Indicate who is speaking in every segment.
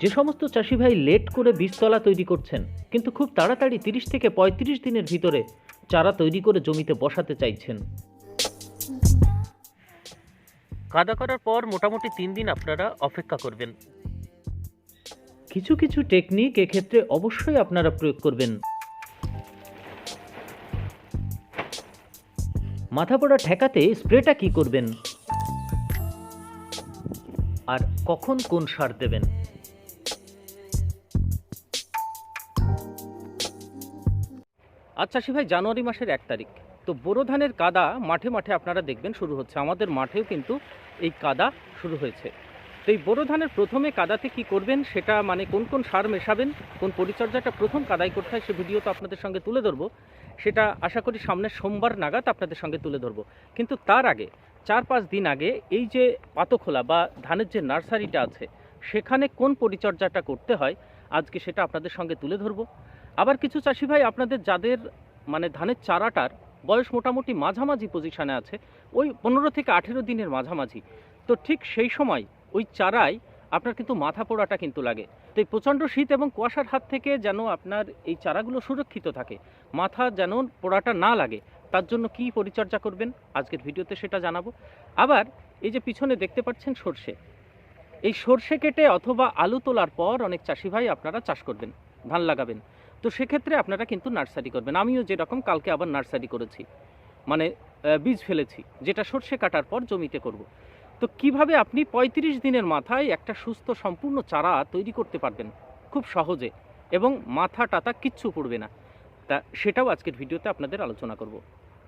Speaker 1: যে সমস্ত চাষি ভাই লেট করে বীজতলা তৈরি করছেন কিন্তু খুব তাড়াতাড়ি তিরিশ থেকে পঁয়ত্রিশ দিনের ভিতরে চারা তৈরি করে জমিতে বসাতে চাইছেন। কাদা করার পর মোটামুটি তিন দিন আপনারা অপেক্ষা করবেন। কিছু কিছু টেকনিক এক্ষেত্রে অবশ্যই আপনারা প্রয়োগ করবেন। মাথা পড়া ঠেকাতে স্প্রেটা কি করবেন? আর কখন কোন সার দেবেন? আচ্ছা সে ভাই জানুয়ারি মাসের এক তারিখ। তো বোরো ধানের কাদা মাঠে মাঠে আপনারা দেখবেন শুরু হচ্ছে। আমাদের মাঠেও কিন্তু এই কাদা শুরু হয়েছে। তো এই বোরো ধানের প্রথমে কাদাতে কি করবেন, সেটা মানে কোন কোন সার মেশাবেন, কোন পরিচর্যাটা প্রথম কাদাই করতে হয় সে ভিডিও তো আপনাদের সঙ্গে তুলে ধরবো। সেটা আশা করি সামনের সোমবার নাগাদ আপনাদের সঙ্গে তুলে ধরবো। কিন্তু তার আগে, চার পাঁচ দিন আগে এই যে পাতখোলা বা ধানের যে নার্সারিটা আছে, সেখানে কোন পরিচর্যাটা করতে হয়, আজকে সেটা আপনাদের সঙ্গে তুলে ধরবো। আবার কিছু চাষি ভাই আপনাদের যাদের মানে ধানের চারাটার বয়স মোটামুটি মাঝামাঝি পজিশনে আছে, ওই পনেরো থেকে আঠেরো দিনের মাঝামাঝি। তো ঠিক সেই সময় ওই চারায় আপনার কিন্তু মাথা পোড়াটা কিন্তু লাগে। তো এই প্রচণ্ড শীত এবং কুয়াশার হাত থেকে যেন আপনার এই চারাগুলো সুরক্ষিত থাকে, মাথা যেন পোড়াটা না লাগে, তার জন্য কি পরিচর্যা করবেন? আজকের ভিডিওতে সেটা জানাব। আবার এই যে পিছনে দেখতে পাচ্ছেন সর্ষে। এই সর্ষে কেটে অথবা আলু তোলার পর অনেক চাষি ভাই আপনারা চাষ করবেন, ধান লাগাবেন। তো সেক্ষেত্রে আপনারা কিন্তু নার্সারি করবেন। আমিও যেরকম কালকে আবার নার্সারি করেছি। মানে বীজ ফেলেছি, যেটা সর্ষে কাটার পর জমিতে করব। তো কীভাবে আপনি ৩৫ দিনের মাথায় একটা সুস্থ সম্পূর্ণ চারা তৈরি করতে পারবেন? খুব সহজে। এবং মাথা টাতা কিচ্ছু পড়বে না। তা সেটাও আজকের ভিডিওতে আপনাদের আলোচনা করব।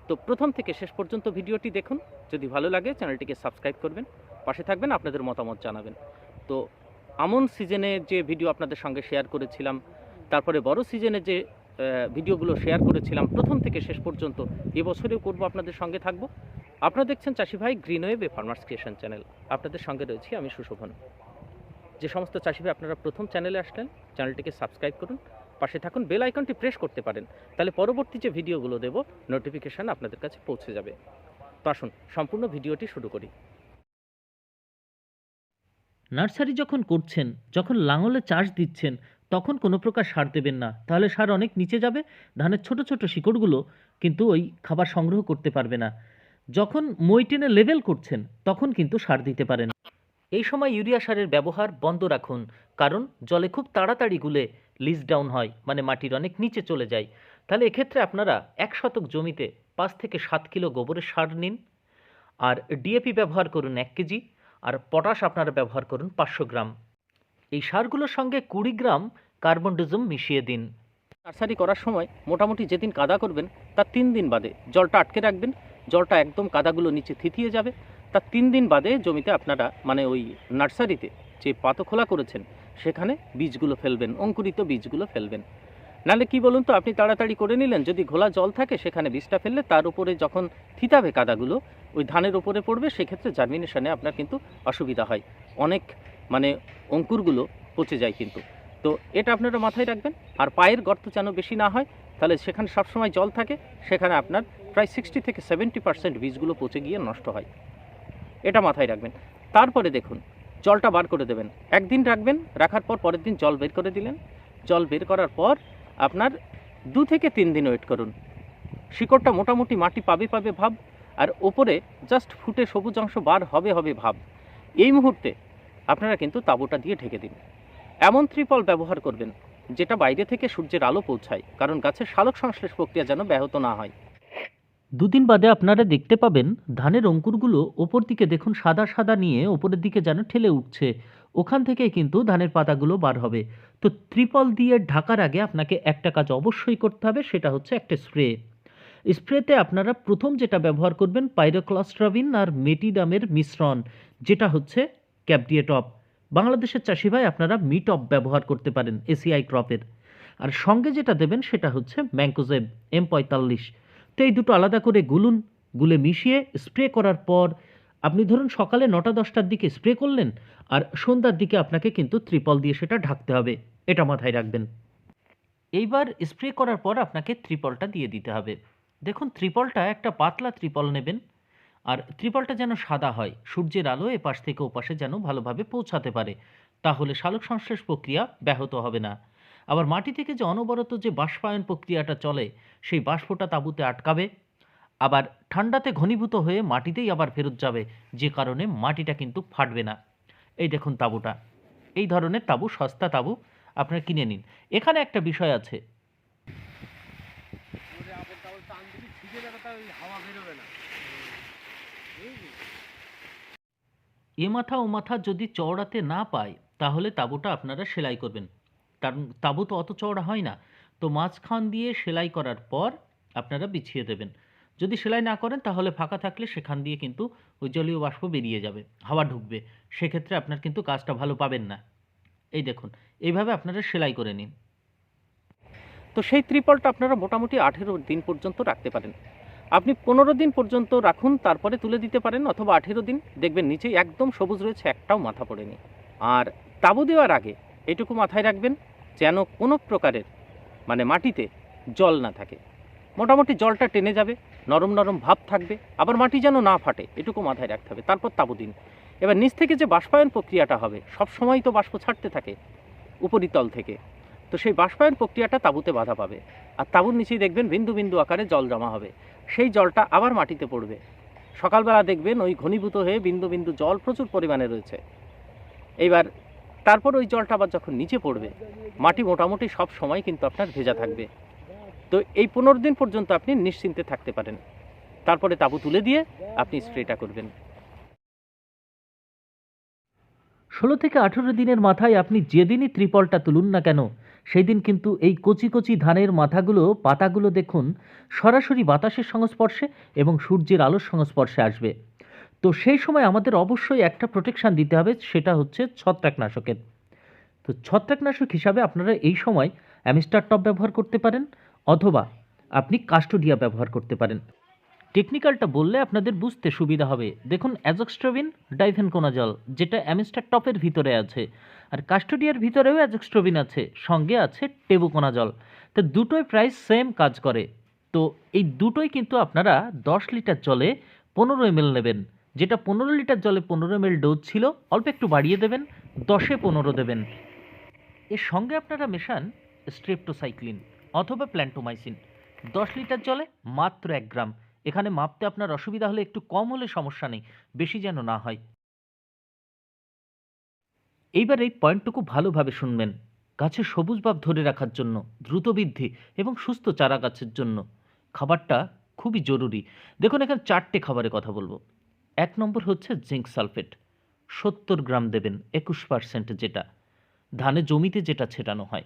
Speaker 1: তো প্রথম থেকে শেষ পর্যন্ত ভিডিওটি দেখুন। যদি ভালো লাগে, চ্যানেলটিকে সাবস্ক্রাইব করবেন। পাশে থাকবেন, আপনাদের মতামত জানাবেন। তো আমন সিজনে যে ভিডিও আপনাদের সঙ্গে শেয়ার করেছিলাম তারপরে বড় সিজনে যে ভিডিওগুলো শেয়ার করেছিলাম, প্রথম থেকে শেষ পর্যন্ত এবছরেও করব আপনাদের সঙ্গে থাকব। আপনারা দেখছেন চাষি ভাই গ্রিন ফার্মার্স ক্রিয়েশন চ্যানেল। আপনাদের সঙ্গে রয়েছি আমি সুশোভন। যে সমস্ত চাষি ভাই আপনারা প্রথম চ্যানেলে আসলেন, চ্যানেলটিকে সাবস্ক্রাইব করুন, পাশে থাকুন, বেল আইকনটি প্রেস করতে পারেন, তাহলে পরবর্তী যে ভিডিওগুলো দেব নোটিফিকেশান আপনাদের কাছে পৌঁছে যাবে। তো আসুন, সম্পূর্ণ ভিডিওটি শুরু করি। নার্সারি যখন করছেন, যখন লাঙলে চাষ দিচ্ছেন তখন কোনো প্রকার সার দেবেন না। তাহলে সার অনেক নিচে যাবে, ধানের ছোট ছোট শিকড়গুলো কিন্তু ওই খাবার সংগ্রহ করতে পারবে না। যখন মই টেনে লেভেল করছেন, তখন কিন্তু সার দিতে পারেন। এই সময় ইউরিয়া সারের ব্যবহার বন্ধ রাখুন, কারণ জলে খুব তাড়াতাড়ি গুলে লিজ ডাউন হয় মানে মাটির অনেক নিচে চলে যায়। তাহলে এক্ষেত্রে আপনারা এক শতক জমিতে পাঁচ থেকে সাত কিলো গোবরের সার নিন। আর ডিএপি ব্যবহার করুন এক কেজি, আর পটাশ আপনারা ব্যবহার করুন পাঁচশো গ্রাম। এই সারগুলোর সঙ্গে কুড়ি গ্রাম কার্বনডিজম মিশিয়ে দিন। নার্সারি করার সময় মোটামুটি যেদিন কাদা করবেন, তার তিন দিন বাদে জলটা আটকে রাখবেন। জলটা একদম কাদাগুলো নিচে থিতিয়ে যাবে। তার তিন দিন বাদে জমিতে আপনারা মানে ওই নার্সারিতে যে পাতো খোলা করেছেন, সেখানে বীজগুলো ফেলবেন, অঙ্কুরিত বীজগুলো ফেলবেন। নালে কি বলুন তো, আপনি তাড়াতাড়ি করে নিলেন, যদি ঘোলা জল থাকে, সেখানে বীজটা ফেললে তার উপরে যখন থিতাবে কাদাগুলো ওই ধানের উপরে পড়বে, সেক্ষেত্রে জার্মিনেশনে আপনার কিন্তু অসুবিধা হয়। অনেক মানে অঙ্কুরগুলো পচে যায় কিন্তু। তো এটা আপনারা মাথায় রাখবেন। আর পায়ের গর্ত যেন বেশি না হয়, তাহলে সেখানে সবসময় জল থাকে, সেখানে আপনার প্রায় সিক্সটি থেকে সেভেন্টি পার্সেন্ট বীজগুলো পচে গিয়ে নষ্ট হয়। এটা মাথায় রাখবেন। তারপরে দেখুন, জলটা বার করে দেবেন। একদিন রাখবেন, রাখার পর পরের দিন জল বের করে দিলেন। জল বের করার পর আপনার দু থেকে তিন দিন ওয়েট করুন। শিকড়টা মোটামুটি মাটি পাবে পাবে ভাব, আর ওপরে জাস্ট ফুটে সবুজ অংশ বার হবে হবে ভাব। এই মুহূর্তে আপনারা কিন্তু তাঁবুটা দিয়ে ঢেকে দিন। এমন ত্রিপল ব্যবহার করবেন, যেটা বাইরে থেকে সূর্যের আলো পৌঁছায়, কারণ গাছের শালক সংশ্লেষ প্রক্রিয়া যেন ব্যাহত না হয়। দুদিন বাদে আপনারা দেখতে পাবেন, ধানের অঙ্কুরগুলো ওপর দিকে দেখুন সাদা সাদা নিয়ে ওপরের দিকে যেন ঠেলে উঠছে। ওখান থেকে কিন্তু ধানের পাতাগুলো বার হবে। তো ত্রিপল দিয়ে ঢাকার আগে আপনাকে একটা কাজ অবশ্যই করতে হবে, সেটা হচ্ছে একটা স্প্রে। স্প্রেতে আপনারা প্রথম যেটা ব্যবহার করবেন, পাইরোক্লাস্ট্রাবিন আর মেটিডামের মিশ্রণ, যেটা হচ্ছে ক্যাপডিয়েটপ বাংলাদেশের চাষি ভাই আপনারা মিটপ ব্যবহার করতে পারেন এসিআই ক্রপের। আর সঙ্গে যেটা দেবেন সেটা হচ্ছে ম্যাঙ্কোজেব এম পঁয়তাল্লিশ। তো এই দুটো আলাদা করে গুলুন, গুলে মিশিয়ে স্প্রে করার পর আপনি ধরুন সকালে নটা, দশটার দিকে স্প্রে করলেন, আর সন্ধ্যার দিকে আপনাকে কিন্তু ত্রিপল দিয়ে সেটা ঢাকতে হবে। এটা মাথায় রাখবেন। এইবার স্প্রে করার পর আপনাকে ত্রিপলটা দিয়ে দিতে হবে। দেখুন, ত্রিপলটা একটা পাতলা ত্রিপল নেবেন। আর ত্রিপলটা যেন সাদা হয়, সূর্যের আলো এপাশ থেকে ওপাশে যেন ভালোভাবে পৌঁছাতে পারে, তাহলে সালোক সংশ্লেষ প্রক্রিয়া ব্যাহত হবে না। আবার মাটি থেকে যে অনবরত যে বাষ্পায়ন প্রক্রিয়াটা চলে, সেই বাষ্পটা তাঁবুতে আটকাবে, আবার ঠান্ডাতে ঘনীভূত হয়ে মাটিতেই আবার ফেরত যাবে, যে কারণে মাটিটা কিন্তু ফাটবে না। এই দেখুন তাঁবুটা। এই ধরনের তাঁবু, সস্তা তাঁবু, আপনারা কিনে নিন। এখানে একটা বিষয় আছে।
Speaker 2: হাওয়া বেরোবে না?
Speaker 1: এ মাথা ও মাথা যদি চওড়াতে না পায়, তাহলে তাঁবুটা আপনারা সেলাই করবেন। কারণ তাঁবু তো অত চওড়া হয় না। তো মাঝখান দিয়ে সেলাই করার পর আপনারা বিছিয়ে দেবেন। যদি সেলাই না করেন, তাহলে ফাঁকা থাকলে সেখান দিয়ে কিন্তু ওই জলীয় বাষ্প বেরিয়ে যাবে, হাওয়া ঢুকবে। সেক্ষেত্রে আপনার কিন্তু কাজটা ভালো পাবেন না। এই দেখুন, এইভাবে আপনারা সেলাই করে নিন।
Speaker 3: তো সেই ত্রিপলটা আপনারা মোটামুটি আঠেরো দিন পর্যন্ত রাখতে পারেন। আপনি পনেরো দিন পর্যন্ত রাখুন, তারপরে তুলে দিতে পারেন, অথবা আঠেরো দিন। দেখবেন, নিচেই একদম সবুজ রয়েছে, একটাও মাথা পড়েনি। আর তাবু দেওয়ার আগে এটুকু মাথায় রাখবেন, যেন কোনো প্রকারের মানে মাটিতে জল না থাকে। মোটামুটি জলটা টেনে যাবে, নরম নরম ভাব থাকবে, আবার মাটি যেন না ফাটে, এটুকু মাথায় রাখতে হবে। তারপর তাবু দিন। এবার নিচ থেকে যে বাষ্পায়ন প্রক্রিয়াটা হবে সব সময় তো বাষ্প ছাড়তে থাকে, উপরিতল থেকে। তো সেই বাষ্পায়ন প্রক্রিয়াটা তাঁবুতে বাধা পাবে। আর তাবুর নিচেই দেখবেন, বিন্দু বিন্দু আকারে জল জমা হবে। সেই জলটা আবার মাটিতে পড়বে। সকালবেলা দেখবেন ওই ঘনীভূত হয়ে বিন্দু বিন্দু জল প্রচুর পরিমাণে রয়েছে। এইবার তারপর ওই জলটা আবার যখন নিচে পড়বে, মাটি মোটামুটি সব সময় কিন্তু আপনার ভেজা থাকবে। তো এই পনেরো দিন পর্যন্ত আপনি নিশ্চিন্তে থাকতে পারেন। তারপরে তাঁবু তুলে দিয়ে আপনি স্প্রেটা করবেন।
Speaker 1: ষোলো থেকে আঠেরো দিনের মাথায় আপনি যেদিনই ত্রিপলটা তুলুন না কেন সেই দিন কিন্তু এই কচি কচি ধানের মাথাগুলো, পাতাগুলো দেখুন, সরাসরি বাতাসের সংস্পর্শে এবং সূর্যের আলোর সংস্পর্শে আসবে। তো সেই সময় আমাদের অবশ্যই একটা প্রোটেকশান দিতে হবে, সেটা হচ্ছে ছত্রাকনাশকের। তো ছত্রাকনাশক হিসাবে আপনারা এই সময় অ্যামিস্টার টপ ব্যবহার করতে পারেন, অথবা আপনি কাস্টোডিয়া ব্যবহার করতে পারেন। টেকনিক্যালটা বললে আপনাদের বুঝতে সুবিধা হবে। দেখুন, অ্যাজক্সট্রোবিন ডাইভেনকোনাজল, যেটা অ্যামিস্টার টপের ভিতরে আছে, আর কাস্টোডিয়ার ভিতরেও অ্যাজক্সট্রোবিন আছে, সঙ্গে আছে টেবুকোনাজল। তো দুটোই প্রায় সেম কাজ করে। তো এই দুটোই কিন্তু আপনারা দশ লিটার জলে পনেরো এমএল নেবেন। যেটা পনেরো লিটার জলে পনেরো এমএল ডোজ ছিল, অল্প একটু বাড়িয়ে দেবেন, দশে পনেরো দেবেন। এর সঙ্গে আপনারা মেশান স্ট্রেপ্টোসাইক্লিন অথবা প্ল্যান্টোমাইসিন। দশ লিটার জলে মাত্র এক গ্রাম। এখানে মাপতে আপনার অসুবিধা হলে একটু কম হলে সমস্যা নেই, বেশি যেন না হয়। এইবার এই পয়েন্টটুকু ভালোভাবে শুনবেন। গাছে সবুজ ভাব ধরে রাখার জন্য, দ্রুত বৃদ্ধি এবং সুস্থ চারা গাছের জন্য। খাবারটা খুবই জরুরি। দেখুন, এখানে চারটে খাবারের কথা বলব। এক নম্বর হচ্ছে জিঙ্ক সালফেট। সত্তর গ্রাম দেবেন, একুশ পার্সেন্ট যেটা। ধানে জমিতে যেটা ছেটানো হয়।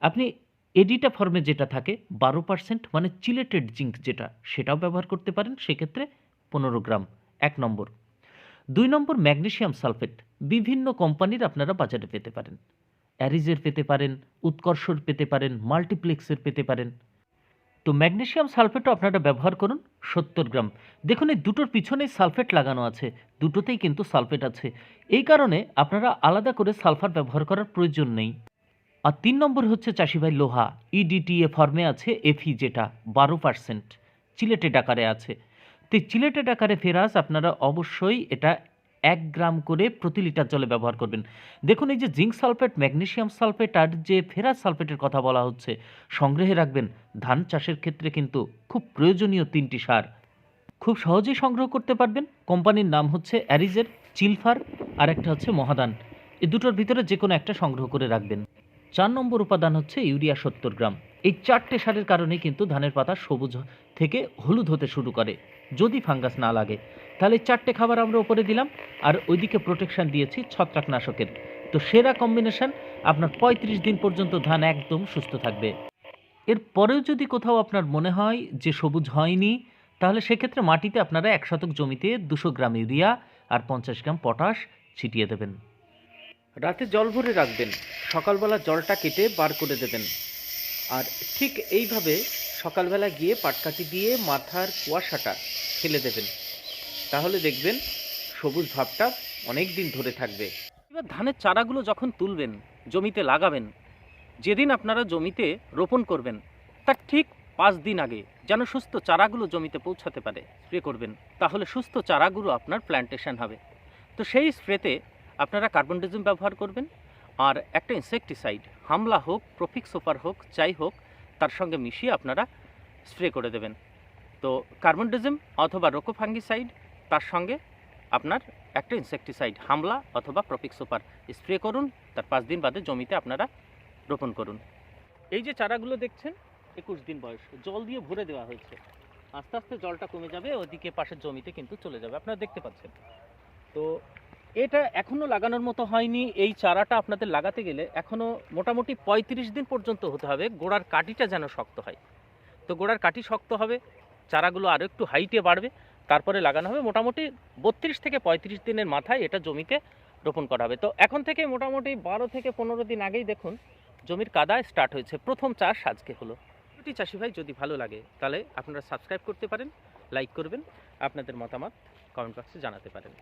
Speaker 1: আপনি এডিটা ফর্মে যেটা থাকে, বারো পার্সেন্ট মানে চিলেটেড জিঙ্ক যেটা, সেটাও ব্যবহার করতে পারেন, সেক্ষেত্রে পনেরো গ্রাম, এক নম্বর। দুই নম্বর ম্যাগনেসিয়াম সালফেট বিভিন্ন কোম্পানির আপনারা বাজারে পেতে পারেন। অ্যারিজের পেতে পারেন, উৎকর্ষর পেতে পারেন মাল্টিপ্লেক্সের পেতে পারেন। তো ম্যাগনেশিয়াম সালফেটও আপনারা ব্যবহার করুন, সত্তর গ্রাম। দেখুন, এই দুটোর পিছনেই সালফেট লাগানো আছে, দুটোতেই কিন্তু সালফেট আছে। এই কারণে আপনারা আলাদা করে সালফার ব্যবহার করার প্রয়োজন নেই। আর তিন নম্বর হচ্ছে চাষিভাই লোহা E ইডিটিএ ফর্মে আছে এফি যেটা, বারো পার্সেন্ট চিলেটেড আকারে আছে। তো চিলেটেড আকারে ফেরাস আপনারা অবশ্যই এটা এক গ্রাম করে প্রতি লিটার জলে ব্যবহার করবেন। দেখুন, এই যে জিঙ্ক সালফেট ম্যাগনেশিয়াম সালফেট আর যে ফেরাস সালফেটের কথা বলা হচ্ছে, সংগ্রহে রাখবেন। ধান চাষের ক্ষেত্রে কিন্তু খুব প্রয়োজনীয় তিনটি সার। খুব সহজেই সংগ্রহ করতে পারবেন। কোম্পানির নাম হচ্ছে অ্যারিজের, চিলফার আর একটা হচ্ছে মহাদান। এই দুটোর ভিতরে যে কোনো একটা সংগ্রহ করে রাখবেন। চার নম্বর উপাদান হচ্ছে ইউরিয়া সত্তর গ্রাম। এই চারটে সারের কারণে কিন্তু ধানের পাতা সবুজ থেকে হলুদ হতে শুরু করে। যদি ফাঙ্গাস না লাগে, তাহলে চারটে খাবার আমরা উপরে দিলাম আর ওইদিকে প্রোটেকশন দিয়েছি ছত্রাকনাশকের। তো সেরা কম্বিনেশন আপনার পঁয়ত্রিশ দিন পর্যন্ত ধান একদম সুস্থ থাকবে। এর পরেও যদি কোথাও আপনার মনে হয় যে সবুজ হয়নি, তাহলে সেক্ষেত্রে মাটিতে আপনারা এক শতক জমিতে দুশো গ্রাম ইউরিয়া আর পঞ্চাশ গ্রাম পটাশ ছিটিয়ে দেবেন।
Speaker 3: রাতে জল ভরে রাখবেন। সকালবেলা জলটা কেটে বার করে দেবেন। আর ঠিক এইভাবে সকালবেলা গিয়ে পাটকাঠি দিয়ে মাথার কুয়াশাটা ফেলে দেবেন। তাহলে দেখবেন সবুজ ভাবটা অনেক দিন ধরে থাকবে। এবার ধানের চারাগুলো যখন তুলবেন, জমিতে লাগাবেন, যেদিন আপনারা জমিতে রোপণ করবেন, তার ঠিক পাঁচ দিন আগে যেন সুস্থ চারাগুলো জমিতে পৌঁছাতে পারে, স্প্রে করবেন, তাহলে সুস্থ চারাগুলো আপনার প্ল্যান্টেশন হবে। তো সেই স্প্রেতে
Speaker 1: আপনারা কার্বনডিজম ব্যবহার করবেন। আর একটা ইনসেকটিসাইড হামলা হোক প্রফিক সুপার হোক, যাই হোক, তার সঙ্গে মিশিয়ে আপনারা স্প্রে করে দেবেন। তো কার্বনডিজম অথবা রোকোফাঙ্গিসাইড, তার সঙ্গে আপনার একটা ইনসেকটিসাইড হামলা অথবা প্রফিক সুপার স্প্রে করুন, তার পাঁচ দিন বাদে জমিতে আপনারা রোপণ করুন। এই যে চারাগুলো দেখছেন, একুশ দিন বয়স, জল দিয়ে ভরে দেওয়া হয়েছে। আস্তে আস্তে জলটা কমে যাবে, ওদিকে পাশের জমিতে কিন্তু চলে যাবে, আপনারা দেখতে পাচ্ছেন। তো এটা এখনও লাগানোর মতো হয়নি। এই চারাটা আপনাদের লাগাতে গেলে এখনও মোটামুটি পঁয়ত্রিশ দিন পর্যন্ত হতে হবে। গোড়ার কাটিটা যেন শক্ত হয়। তো গোড়ার কাটি শক্ত হবে, চারাগুলো আরও একটু হাইটে বাড়বে, তারপরে লাগানো হবে। মোটামুটি বত্রিশ থেকে পঁয়ত্রিশ দিনের মাথায় এটা জমিতে রোপণ করা হবে। তো এখন থেকে মোটামুটি বারো থেকে পনেরো দিন আগেই দেখুন, জমির কাদায় স্টার্ট হয়েছে। প্রথম চাষ আজকে হলো। দুটি চাষি ভাই যদি ভালো লাগে, তাহলে আপনারা সাবস্ক্রাইব করতে পারেন লাইক করবেন, আপনাদের মতামত কমেন্ট বক্সে জানাতে পারেন।